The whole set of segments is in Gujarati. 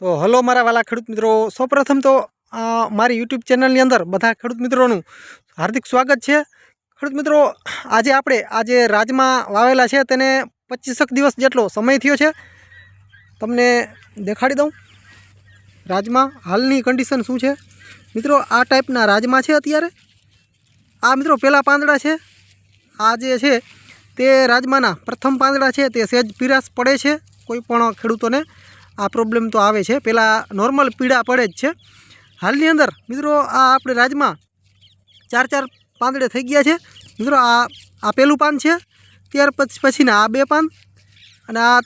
તો હલો મારા વાલા ખેડૂત મિત્રો. સૌપ્રથમ તો મારી યુટ્યુબ ચેનલની અંદર બધા ખેડૂત મિત્રોનું હાર્દિક સ્વાગત છે. ખેડૂત મિત્રો, આજે આપણે, આજે રાજમાં વાવેલા છે તેને પચીસક દિવસ જેટલો સમય થયો છે. તમને દેખાડી દઉં. રાજમાં હાલની કન્ડિશન શું છે? મિત્રો, આ ટાઈપના રાજમાં છે અત્યારે. આ મિત્રો પહેલાં પાંદડા છે. આ જે છે તે રાજમાના પ્રથમ પાંદડા છે. તે સહેજ પીરાશ પડે છે કોઈ પણ ખેડૂતોને. આ પ્રોબ્લેમ તો આવે છે. પહેલાં નોર્મલ પીડા પડે જ છે. હાલની અંદર, મિત્રો, આ આપણે રાજમાં ચાર ચાર પાંદડે થઈ ગયા છે. મિત્રો, આ આ પહેલું પાન છે. ત્યાર પછી, પછીના આ બે પાન અને આ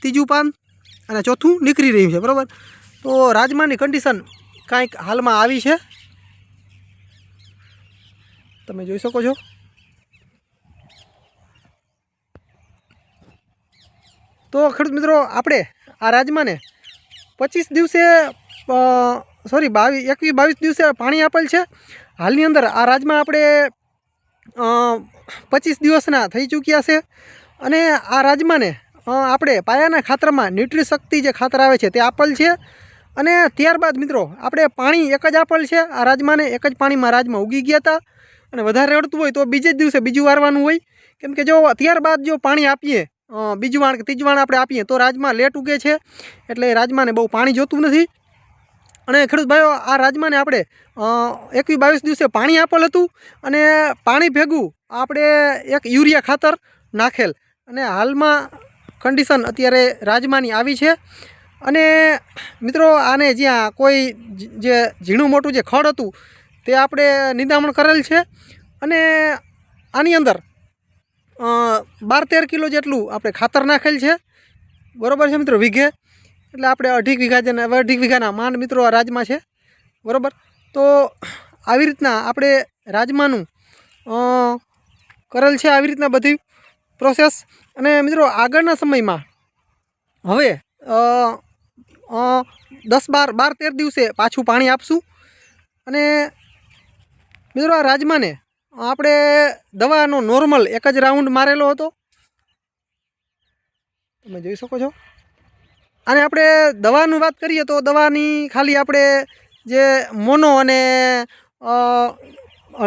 ત્રીજું પાન અને ચોથું નીકળી રહ્યું છે, બરાબર? તો રાજમાની કન્ડિશન કાંઈક હાલમાં આવી છે. તમે જોઈ શકો છો. તો ખેડૂત મિત્રો, આપણે આ રાજમાને પચીસ દિવસે સોરી બાવીસ એકવીસ, બાવીસ દિવસે પાણી આપેલ છે. હાલની અંદર આ રાજમાં આપણે પચીસ દિવસના થઈ ચૂક્યા છે. અને આ રાજમાને આપણે પાયાના ખાતરમાં ન્યુટ્રી શક્તિ જે ખાતર આવે છે તે આપેલ છે. અને ત્યારબાદ મિત્રો, આપણે પાણી એક જ આપેલ છે. આ રાજમાને એક જ પાણીમાં રાજમાં ઉગી ગયા હતા અને વધારે રડતું હોય તો બીજે જ દિવસે બીજું વારવાનું હોય. કેમ કે જો, ત્યારબાદ જો પાણી આપીએ બીજું વાણ કે ત્રીજું વાણ આપણે આપીએ તો રાજમાં લેટ ઉગે છે. એટલે રાજમાને બહુ પાણી જોતું નથી. અને ખેડૂત ભાઈઓ, આ રાજમાને આપણે એકવીસ બાવીસ દિવસે પાણી આપેલ હતું અને પાણી ભેગું આપણે એક યુરિયા ખાતર નાખેલ. અને હાલમાં કન્ડિશન અત્યારે રાજમાની આવી છે. અને મિત્રો, આને જ્યાં કોઈ જે ઝીણું મોટું જે ખડ હતું તે આપણે નિદામણ કરેલ છે. અને આની અંદર બાર તેર કિલો જેટલું આપણે ખાતર નાખેલ છે. બરોબર છે મિત્રો વીઘે? એટલે આપણે અઢીક વીઘા જેના, હવે અઢીક વીઘાના માંડ મિત્રો આ રાજમાં છે. બરોબર? તો આવી રીતના આપણે રાજમાનું કરેલ છે આવી રીતના બધી પ્રોસેસ અને મિત્રો આગળના સમયમાં હવે દસ બાર બાર તેર દિવસે પાછું પાણી આપશું. અને મિત્રો આ રાજમાને આપણે દવાનો નોર્મલ એક જ રાઉન્ડ મારેલો હતો. તમે જોઈ શકો છો. અને આપણે દવાની વાત કરીએ તો દવાની ખાલી આપણે જે મોનો અને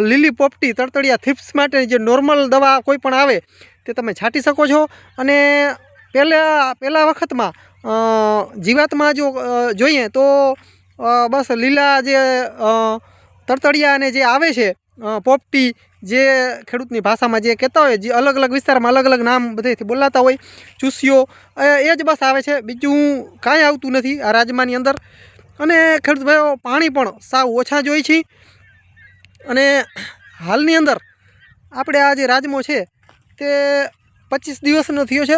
લીલી પોપટી તળતળિયા થિપ્સ માટે જે નોર્મલ દવા કોઈ પણ આવે તે તમે છાંટી શકો છો. અને પહેલાં પહેલાં વખતમાં જીવાતમાં જો જોઈએ તો બસ લીલા જે તળતળિયા અને જે આવે છે પોપટી જે ખેડૂતની ભાષામાં જે કહેતા હોય, જે અલગ અલગ વિસ્તારમાં અલગ અલગ નામ બધેથી બોલાતા હોય, ચૂસ્યો, એ જ બસ આવે છે. બીજું કાંઈ આવતું નથી આ રાજમાની અંદર. અને ખેડૂત ભાઈઓ, પાણી પણ સાવ ઓછા જ હોય છે. અને હાલની અંદર આપણે આ જે રાજમો છે, તે પચીસ દિવસનો થયો છે.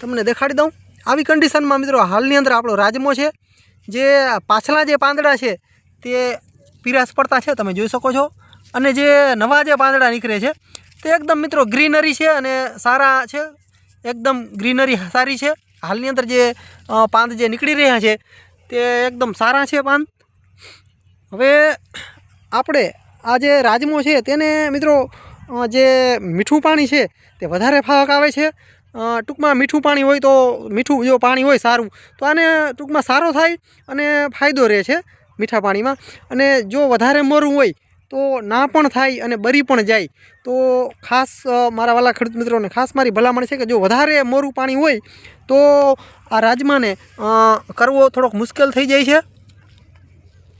તમને દેખાડી દઉં. આવી કન્ડિશનમાં મિત્રો, હાલની અંદર આપણો રાજમો છે. જે પાછલા જે પાંદડા છે, તે પીરાશ પડતા છે. તમે જોઈ શકો છો. અને જે નવા જે પાંદડા નીકળે છે, તે એકદમ મિત્રો ગ્રીનરી છે અને સારા છે. એકદમ ગ્રીનરી સારી છે. હાલની અંદર જે પાંદ જે નીકળી રહ્યા છે, તે એકદમ સારા છે પાંદ. હવે આપણે આ જે રાજમો છે, તેને મિત્રો જે મીઠું પાણી છે, તે વધારે ફાવક આવે છે. ટૂંકમાં મીઠું પાણી હોય તો મીઠું જો પાણી હોય સારું. તો આને ટૂંકમાં સારો થાય અને ફાયદો રહે છે મીઠા પાણીમાં. અને જો વધારે મોરું હોય તો ના પણ થાય અને બરી પણ જાય, તો ખાસ મારા વાલા ખેડૂત મિત્રોને ખાસ મારી ભલામણ છે કે જો વધારે મોરું પાણી હોય, તો આ રાજમાને કરવો થોડોક મુશ્કેલ થઈ જાય છે.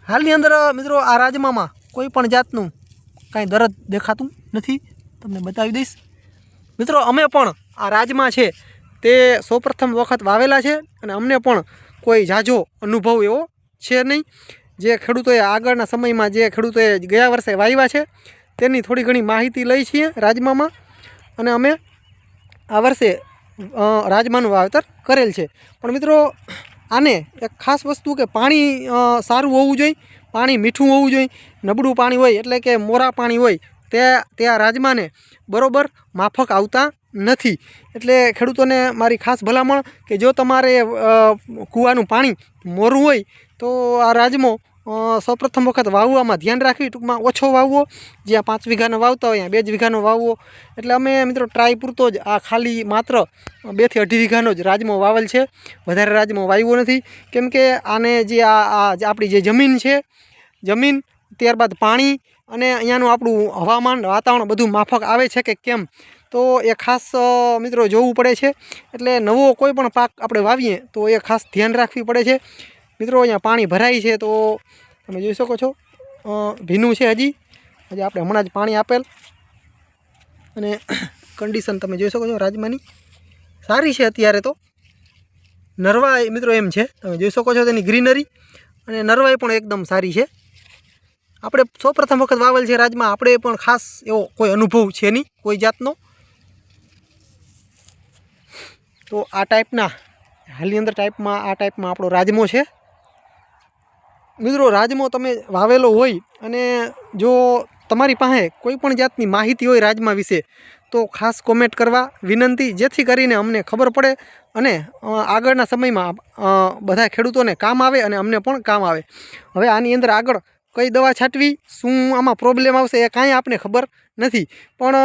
હાલની અંદર મિત્રો, આ રાજમામાં કોઈ પણ જાતનું કાંઈ દરદ દેખાતું નથી. તમને બતાવી દઈશ. મિત્રો, અમે પણ આ રાજમાં છે તે સૌપ્રથમ વખત વાવેલા છે અને અમને પણ કોઈ ઝાઝો અનુભવ એવો છે નહીં. જે ખેડૂતોએ આગળના સમયમાં જે ખેડૂતોએ ગયા વર્ષે વાવ્યા છે, તેની થોડી ઘણી માહિતી લઈ છીએ રાજમામાં. અને અમે આ વર્ષે રાજમાનું વાવેતર કરેલ છે. પણ મિત્રો, આને એક ખાસ વસ્તુ કે પાણી સારું હોવું જોઈએ, પાણી મીઠું હોવું જોઈએ, નબળું પાણી હોય એટલે કે મોરા પાણી હોય, તે તે આ રાજમાને બરાબર માફક આવતા નથી. એટલે ખેડૂતોને મારી ખાસ ભલામણ કે જો તમારે કૂવાનું પાણી મોરું હોય તો આ રાજમો સૌપ્રથમ વખત વાવવામાં ધ્યાન રાખવી ટૂંકમાં ઓછો વાવવો. જ્યાં પાંચ વીઘાનો વાવતા હોય ત્યાં બે જ વીઘાનો વાવવો. એટલે અમે મિત્રો ટ્રાય પૂરતો જ આ ખાલી માત્ર બેથી અઢી વીઘાનો જ રાજમો વાવેલ છે. વધારે રાજમો વાવ્યો નથી. કેમ કે આને જે આ આપણી જે જમીન છે, જમીન, ત્યારબાદ પાણી અને અહીંયાનું આપણું હવામાન, વાતાવરણ બધું માફક આવે છે કે કેમ? તો એ ખાસ મિત્રો જોવું પડે છે. એટલે નવો કોઈ પણ પાક આપણે વાવીએ, તો એ ખાસ ધ્યાન રાખવી પડે છે. મિત્રો, અહીંયા પાણી ભરાય છે તો તમે જોઈ શકો છો. ભીનું છે હજી. હજી આપણે હમણાં જ પાણી આપેલ. અને કન્ડિશન તમે જોઈ શકો છો રાજમાની. સારી છે અત્યારે તો. નરવા મિત્રો એમ છે. તમે જોઈ શકો છો તેની ગ્રીનરી અને નરવાઈ પણ એકદમ સારી છે. આપણે સૌપ્રથમ વખત વાવેલ છે રાજમાં. આપણે પણ ખાસ એવો કોઈ અનુભવ છે નહીં, કોઈ જાતનો. તો આ ટાઈપના હાલની અંદર ટાઈપમાં આ ટાઈપમાં આપણો રાજમો છે. મિત્રો, રાજમો તમે વાવેલો હોય અને જો તમારી પાસે કોઈ પણ જાતની માહિતી હોય રાજમા વિશે, તો ખાસ કોમેન્ટ કરવા વિનંતી, જેથી કરીને અમને ખબર પડે અને આગળના સમયમાં બધા ખેડૂતોને કામ આવે અને અમને પણ કામ આવે. હવે આની અંદર આગળ કઈ દવા છાંટવી, શું આમાં પ્રોબ્લેમ આવશે એ કાંઈ આપને ખબર નથી. પણ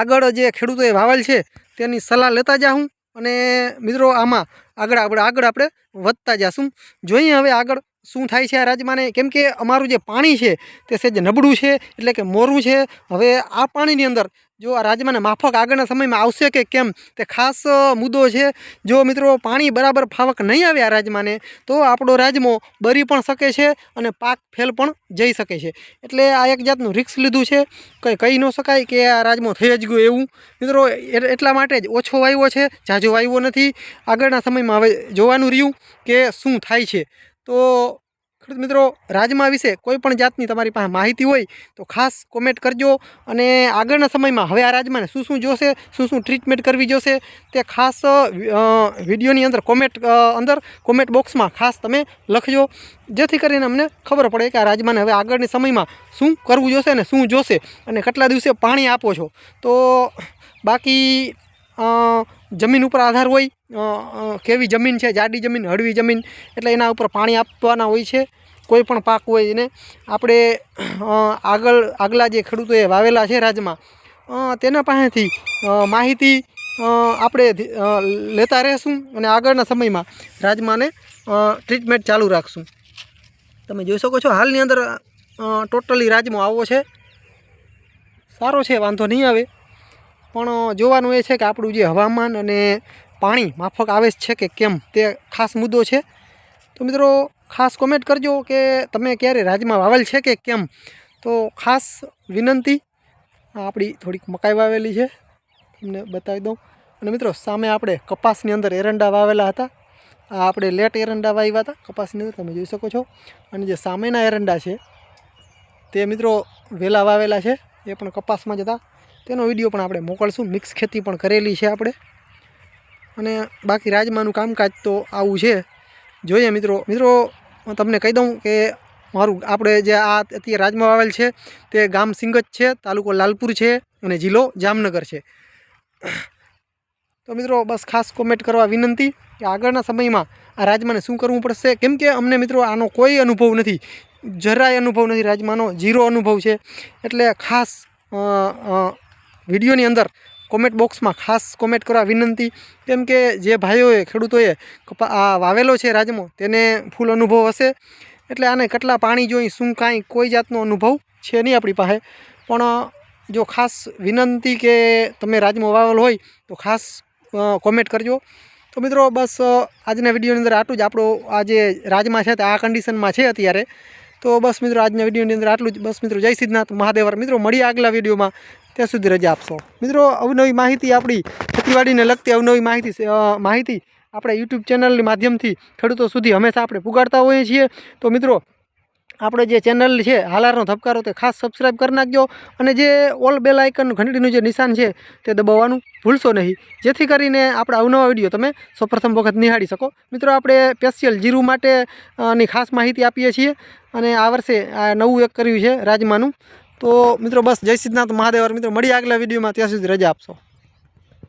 આગળ જે ખેડૂતોએ વાવેલ છે, તેની સલાહ લેતા જાઉં. અને મિત્રો આમાં આગળ આપણે આગળ આપણે વધતા જઈશું જોઈએ હવે આગળ શું થાય છે આ રાજમાને? કેમ કે અમારું જે પાણી છે તે સહેજ નબળું છે, એટલે કે મોરું છે. હવે આ પાણીની અંદર જો આ રાજમાને માફક આગળના સમયમાં આવશે કે કેમ તે ખાસ મુદ્દો છે. જો મિત્રો પાણી બરાબર ફાવક નહીં આવે આ રાજમાને, તો આપણો રાજમો બરી પણ શકે છે અને પાક ફેલ પણ જઈ શકે છે. એટલે આ એક જાતનું રિક્સ લીધું છે. કંઈ કહી ન શકાય કે આ રાજમો થઈ જ ગયો એવું. મિત્રો એટલા માટે જ ઓછો વાવ્યો છે, ઝાઝો વાવ્યો નથી. આગળના સમયમાં હવે જોવાનું રહ્યું કે શું થાય છે. તો ખેડૂત મિત્રો, રાજમા વિશે કોઈ પણ જાતની તમારી પાસે માહિતી હોય તો ખાસ કોમેન્ટ કરજો અને આગળના સમયમાં હવે આ રાજમાને શું શું જોશે, શું શું ટ્રીટમેન્ટ કરવી જોશે તે ખાસ વિડીયોની અંદર કોમેન્ટ અંદર કોમેન્ટ બોક્સમાં ખાસ તમે લખજો. જેથી કરીને અમને ખબર પડે કે આ રાજમાને હવે આગળની સમયમાં શું કરવું જોશે અને શું જોશે અને કેટલા દિવસે પાણી આપો છો. તો બાકી જમીન ઉપર આધાર હોય કેવી જમીન છે? જાડી જમીન, હળવી જમીન. એટલે એના ઉપર પાણી આપવાના હોય છે. કોઈ પણ પાક હોય એને. આપણે આગળ, આગલા જે ખેડૂતોએ વાવેલા છે રાજમાં તેના પાસેથી માહિતી આપણે લેતા રહેશું અને આગળના સમયમાં રાજમાને ટ્રીટમેન્ટ ચાલુ રાખશું. તમે જોઈ શકો છો, હાલની અંદર ટોટલી રાજમો આવો છે. સારો છે, વાંધો નહીં આવે. પણ જોવાનું એ છે કે આપણું જે હવામાન અને પાણી માફક આવે છે કે કેમ તે ખાસ મુદ્દો છે. તો મિત્રો ખાસ કોમેન્ટ કરજો કે તમે ક્યારે રાજમાં વાવેલ છે કે કેમ? તો ખાસ વિનંતી આપણી થોડીક મકાઈ વાવેલી છે, તમને બતાવી દઉં. અને મિત્રો સામે આપણે કપાસની અંદર એરંડા વાવેલા હતા. આ આપણે લેટ એરંડા વાવ્યા હતા, કપાસની અંદર તમે જોઈ શકો છો. અને જે સામેના એરંડા છે, તે મિત્રો વેલા વાવેલા છે, એ પણ કપાસમાં જ હતા. તેનો વીડિયો પણ આપણે મોકલશું. મિક્સ ખેતી પણ કરેલી છે આપણે. અને બાકી રાજમાનું કામકાજ તો આવું છે. જોઈએ મિત્રો મિત્રો, હું તમને કહી દઉં કે મારું, આપણે જે આ અત્યારે રાજમાં વાવેલ છે, તે ગામ સિંગજ છે, તાલુકો લાલપુર છે અને જિલ્લો જામનગર છે. તો મિત્રો, બસ ખાસ કોમેન્ટ કરવા વિનંતી કે આગળના સમયમાં આ રાજમાને શું કરવું પડશે? કેમ કે અમને મિત્રો આનો કોઈ અનુભવ નથી. જરાય અનુભવ નથી. રાજમાનો ઝીરો અનુભવ છે. એટલે ખાસ વિડીયોની અંદર કોમેન્ટ બોક્સમાં ખાસ કોમેન્ટ કરવા વિનંતી. કેમ કે જે ભાઈઓએ, ખેડૂતોએ આ વાવેલો છે રાજમો, તેને ફૂલ અનુભવ હશે. એટલે આને કેટલા પાણી જોઈ શું કાંઈ કોઈ જાતનો અનુભવ છે નહીં આપણી પાસે. પણ, જો ખાસ વિનંતી કે તમે રાજમો વાવેલો હોય, તો ખાસ કોમેન્ટ કરજો. તો મિત્રો, બસ આજના વિડીયોની અંદર આટલું જ. આપણો આ જે રાજમાં છે તે આ કન્ડિશનમાં છે અત્યારે. તો બસ મિત્રો, આજના વિડીયોની અંદર આટલું જ. બસ મિત્રો, જય સિદ્ધનાથ મહાદેવર. મિત્રો, મળીએ આગલા વિડીયોમાં. ત્યાં સુધી રજા આપશો. મિત્રો, અવનવી માહિતી આપણી ખેતીવાડીને લગતી અવનવી માહિતી માહિતી આપણે યુટ્યુબ ચેનલની માધ્યમથી ખેડૂતો સુધી હંમેશા આપણે પુગાડતા હોઈએ છીએ. તો મિત્રો, આપણે જે ચેનલ છે, હાલારનો ધબકારો તે ખાસ સબસ્ક્રાઈબ કરી નાખજો અને જે ઓલ બેલ આઇકન ઘંટડીનું જે નિશાન છે, તે દબાવવાનું ભૂલશો નહીં. જેથી કરીને આપણા અવનવા વીડિયો તમે સૌપ્રથમ વખત નિહાળી શકો. મિત્રો, આપણે સ્પેશિયલ જીરું માટેની ખાસ માહિતી આપીએ છીએ અને આ વર્ષે આ નવું એક કર્યું છે, રાજમાનું. તો મિત્રો બસ જય સિદ્ધનાથ મહાદેવ. મિત્રો મળી આગલા વિડીયોમાં. ત્યાં સુધી રજા આપશો.